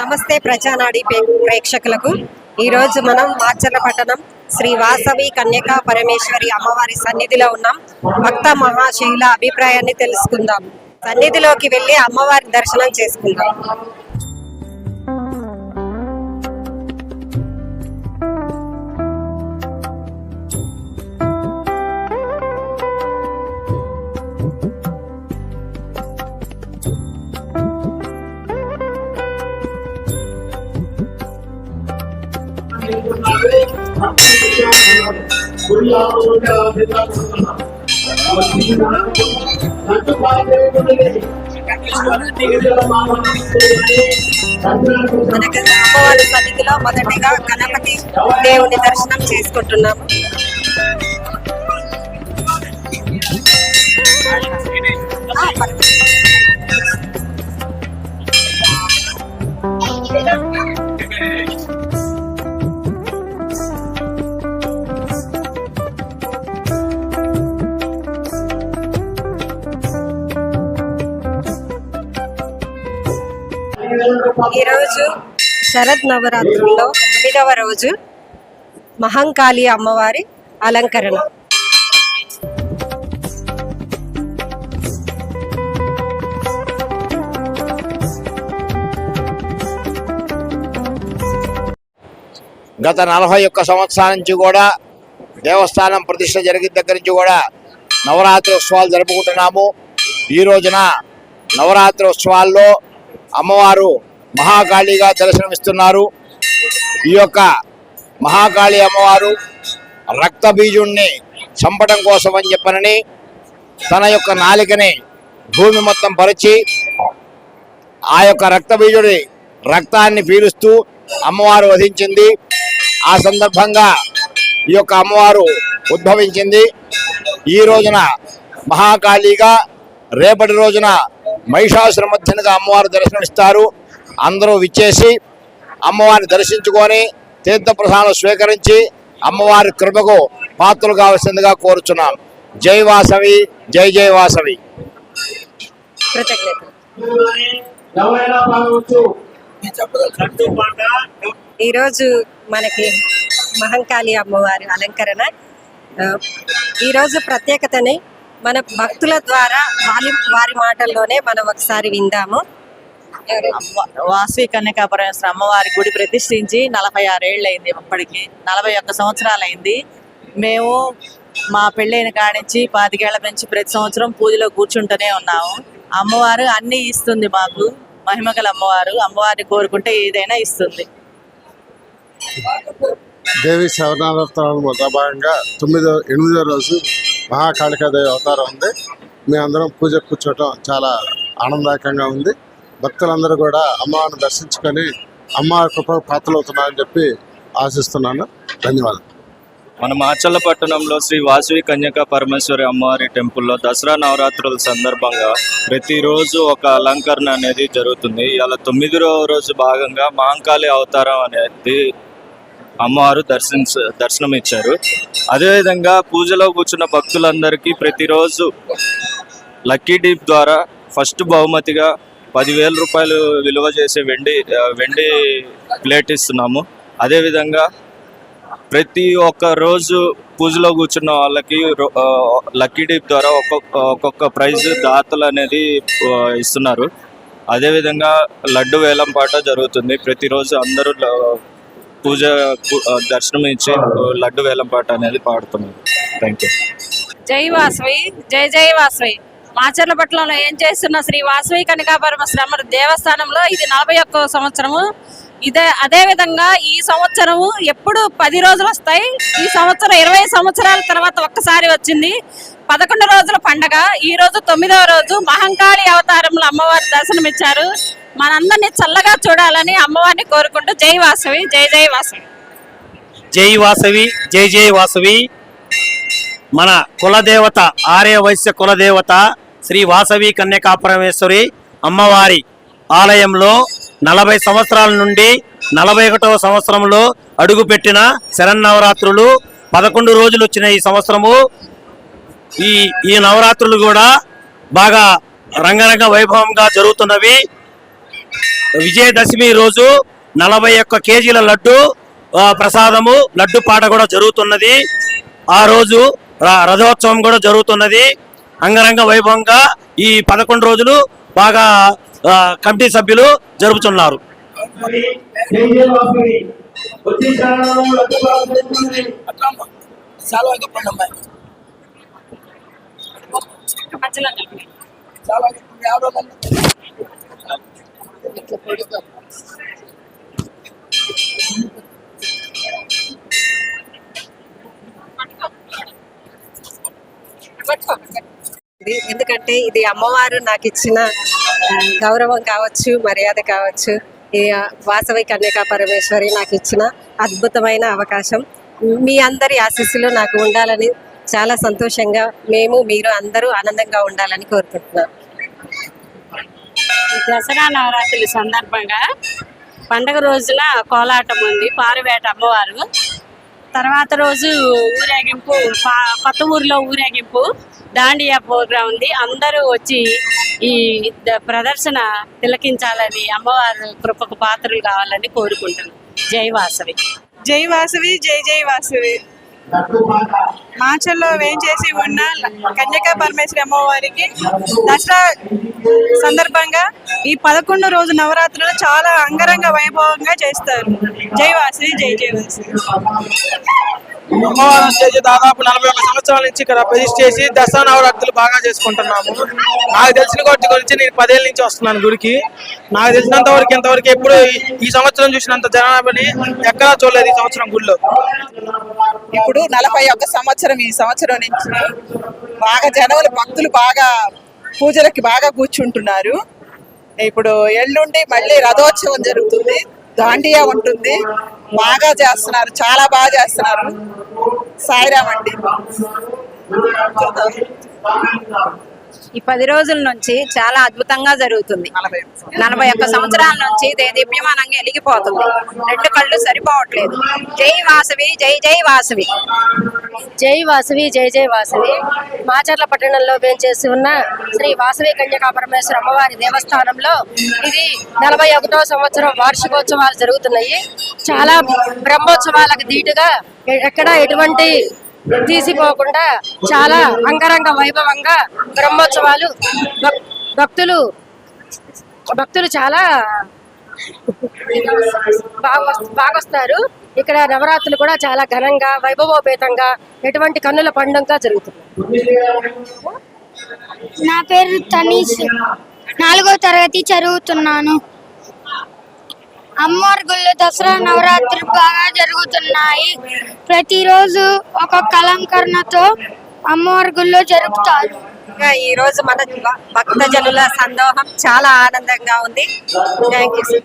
నమస్తే ప్రజానాడి ప్రే- ప్రేక్షకులకు. ఈరోజు మనం మాచర్ల పట్టణం శ్రీ వాసవి కన్యకా పరమేశ్వరి అమ్మవారి సన్నిధిలో ఉన్నాం. భక్త మహాశైల అభిప్రాయాన్ని తెలుసుకుందాం. సన్నిధిలోకి వెళ్ళి అమ్మవారి దర్శనం చేసుకుందాం. మనకి అమ్మవారి సన్నిధిలో మొదటిగా గణపతి దేవుని దర్శనం చేసుకుంటున్నాము Thank you. ఈరోజు శరద్ నవరాత్రుల్లో తొమ్మిదవ రోజు మహంకాళి అమ్మవారి అలంకరణ. గత నలభై ఒక్క సంవత్సరాల నుంచి కూడా దేవస్థానం ప్రతిష్ట జరిగిన దగ్గర నుంచి కూడా నవరాత్రి ఉత్సవాలు జరుపుకుంటున్నాము. ఈ రోజున నవరాత్రి ఉత్సవాల్లో అమ్మవారు మహాకాళిగా దర్శనమిస్తున్నారు. ఈ యొక్క మహాకాళి అమ్మవారు రక్త బీజుణ్ణి చంపడం కోసం అని చెప్పనని తన యొక్క నాలికని భూమి మొత్తం పరిచి ఆ యొక్క రక్త బీజుడి రక్తాన్ని పీలుస్తూ అమ్మవారు వధించింది. ఆ సందర్భంగా ఈ యొక్క అమ్మవారు ఉద్భవించింది. ఈ రోజున మహాకాళిగా రేపటి రోజున మహిషాసురమధ్యనగా అమ్మవారు దర్శనమిస్తారు. అందరూ విచ్చేసి అమ్మవారిని దర్శించుకొని తీర్థప్రసాదం స్వీకరించి అమ్మవారి కృపకు పాత్రలు కావాల్సిందిగా కోరుచున్నాం జై వాసవి జై జై వాసవి. ఈరోజు మనకి మహంకాళి అమ్మవారి అలంకరణ. ఈరోజు ప్రత్యేకతని మన భక్తుల ద్వారా వారి వారి మాటల్లోనే మనం ఒకసారి విందాము. వాసవి కన్యకాపరమేశ్వర అమ్మవారి గుడి ప్రతిష్ఠించి నలభై ఆరేళ్ళయింది ఇప్పటికి నలభై ఒక్క సంవత్సరాలు అయింది మేము మా పెళ్ళైన కాడించి పాతికేళ్ళ నుంచి ప్రతి సంవత్సరం పూజలో కూర్చుంటూనే ఉన్నాము. అమ్మవారు అన్ని ఇస్తుంది మాకు. మహిమగల అమ్మవారు. అమ్మవారిని కోరుకుంటే ఏదైనా ఇస్తుంది. దేవి శవనవరాత్రాలు మొదటి భాగంగా తొమ్మిదో ఎనిమిదో రోజు మహాకాళికాదేవి అవతారం ఉంది. మేము అందరం పూజ కూర్చోవటం చాలా ఆనందదాయకంగా ఉంది. భక్తులందరూ కూడా అమ్మవారిని దర్శించుకొని అమ్మవారి కృప పాత్రలవుతున్నారని చెప్పి ఆశిస్తున్నాను. ధన్యవాదాలు. మన మాచల్ల పట్టణంలో శ్రీ వాసవి కన్యకా పరమేశ్వరి అమ్మవారి టెంపుల్లో దసరా నవరాత్రుల సందర్భంగా ప్రతిరోజు ఒక అలంకరణ అనేది జరుగుతుంది. ఇలా తొమ్మిదో రోజు భాగంగా మాంకాళి అవతారం అనేది అమ్మవారు దర్శించ దర్శనం ఇచ్చారు అదేవిధంగా పూజలో కూర్చున్న భక్తులందరికీ ప్రతిరోజు లక్కీ డీప్ ద్వారా ఫస్ట్ బహుమతిగా పదివేల రూపాయలు విలువ చేసే వెండి వెండి ప్లేట్ ఇస్తున్నాము. అదేవిధంగా ప్రతి ఒక్క రోజు పూజలో కూర్చున్న వాళ్ళకి రో- లక్కీ డీప్ ద్వారా ఒక్కొక్క ఒక్కొక్క ప్రైజ్ దాతలు అనేది ఇస్తున్నారు. అదేవిధంగా లడ్డు వేలం పాట జరుగుతుంది. ప్రతిరోజు అందరూ పూజ దర్శనం ఇచ్చి లడ్డు వేలం పాట అనేది పాడుతున్నారు. థ్యాంక్ యూ జై వాసవి జై జై వాసవి. మాచర్ల పట్టణంలో ఏం చేస్తున్న శ్రీ వాసవి కనకాపరమ శ్రమ దేవస్థానంలో ఇది నలభై ఒక్క సంవత్సరము. ఇదే అదే విధంగా ఈ సంవత్సరము ఎప్పుడు పది రోజులు వస్తాయి. ఈ సంవత్సరం ఇరవై సంవత్సరాల తర్వాత ఒక్కసారి వచ్చింది. పదకొండు రోజుల పండగ. ఈ రోజు తొమ్మిదవ రోజు. మహంకాళి అవతారంలో అమ్మవారి దర్శనం ఇచ్చారు మనందరినీ చల్లగా చూడాలని అమ్మవారిని కోరుకుంటూ జై వాసవి జై జై వాసవి. జై వాసవి జై జై వాసవి. మన కులదేవత ఆర్య వైశ్య కులదేవత శ్రీ వాసవి కన్యకాపరమేశ్వరి అమ్మవారి ఆలయంలో నలభై సంవత్సరాల నుండి నలభై ఒకటవ సంవత్సరంలో అడుగుపెట్టిన శరన్నవరాత్రులు పదకొండు రోజులు వచ్చిన ఈ సంవత్సరము. ఈ ఈ నవరాత్రులు కూడా బాగా రంగరంగ వైభవంగా జరుగుతున్నవి. విజయదశమి రోజు నలభై ఒక్క కేజీల లడ్డు ప్రసాదము లడ్డు పాట కూడా జరుగుతున్నది. ఆ రోజు ర- రథోత్సవం కూడా జరుగుతున్నది. అంగరంగ వైభవంగా ఈ పదకొండు రోజులు బాగా కమిటీ సభ్యులు జరుపుతున్నారు. జై జై ఎందుకంటే ఇది అమ్మవారు నాకు ఇచ్చిన గౌరవం కావచ్చు మర్యాద కావచ్చు ఈ వాసవి కన్యకా పరమేశ్వరి నాకు ఇచ్చిన అద్భుతమైన అవకాశం. మీ అందరి ఆశీస్సులు నాకు ఉండాలని చాలా సంతోషంగా మేము మీరు అందరూ ఆనందంగా ఉండాలని కోరుకుంటున్నాం. దసరా నవరాత్రుల సందర్భంగా పండగ రోజున కోలాటం ఉంది పారువేట అమ్మవారు. తర్వాత రోజు ఊరేగింపు పా- కొత్త ఊరిలో ఊరేగింపు. దాండియా ప్రోగ్రాం ఉంది. అందరూ వచ్చి ఈ ప్రదర్శన తిలకించాలని అమ్మవారు కృపకు పాత్రలు కావాలని కోరుకుంటున్నాం. జై వాసవి. జై వాసవి జై జై వాసవి. మాచల్లో వేంచేసి ఉన్న కన్యకా పరమేశ్వరి అమ్మవారికి దసరా సందర్భంగా ఈ పదకొండు రోజు నవరాత్రులు చాలా అంగరంగ వైభవంగా చేస్తారు. జై వాసవి జై జై వాసవి. దాదాపు నలభై ఒక్క సంవత్సరాల నుంచి ఇక్కడ ప్రతిష్ఠ చేసి దసరా నవరాత్రులు బాగా చేసుకుంటున్నాము. నాకు తెలిసిన వాటి గురించి నేను పదేళ్ళ నుంచి వస్తున్నాను గుడికి నాకు తెలిసినంత వరకు ఇంతవరకు ఎప్పుడు ఈ- ఈ సంవత్సరం చూసినంత జనాభాని ఎక్కడా చూడలేదు ఈ సంవత్సరం గుడిలో ఇప్పుడు నలభై ఒక్క సంవత్సరం ఈ సంవత్సరం నుంచి బాగా జనములు భక్తులు బాగా పూజలకి బాగా కూర్చుంటున్నారు. ఇప్పుడు ఎల్లుండి మళ్ళీ రథోత్సవం జరుగుతుంది. దాండియా ఉంటుంది. బాగా చేస్తున్నారు చాలా బాగా చేస్తున్నారు. సాయిరామ్ అండి ఈ పది రోజుల నుంచి చాలా అద్భుతంగా జరుగుతుంది. నలభై ఒక్క సంవత్సరాల నుంచి దేదీప్యమానంగా వెలిగిపోతుంది రెండు కళ్ళు సరిపోవట్లేదు. జై వాసవి జై జై వాసవి. జై వాసవి జై జై వాసవి. మాచర్ల పట్టణంలో వేంచేసి ఉన్న శ్రీ వాసవి కన్యకా పరమేశ్వర అమ్మవారి దేవస్థానంలో ఇది నలభై ఒకటో సంవత్సరం వార్షికోత్సవాలు జరుగుతున్నాయి. చాలా బ్రహ్మోత్సవాలకు ధీటుగా ఎక్కడ ఎటువంటి తీసిపోకుండా చాలా అంగరంగ వైభవంగా బ్రహ్మోత్సవాలు భక్- భక్తులు భక్తులు చాలా బాగా బాగొస్తారు. ఇక్కడ నవరాత్రులు కూడా చాలా ఘనంగా వైభవోపేతంగా ఎటువంటి కన్నుల పండుగగా జరుగుతుంది. నా పేరు తనీష్. నాలుగో తరగతి చదువుతున్నాను. అమ్మవారి గుళ్ళు దసరా నవరాత్రి బాగా జరుగుతున్నాయి. ప్రతిరోజు ఒక్కొక్క అలంకరణతో అమ్మవారి గుళ్ళో జరుపుతారు. ఈ రోజు మన భక్తజనుల సందోహం చాలా ఆనందంగా ఉంది. Thank you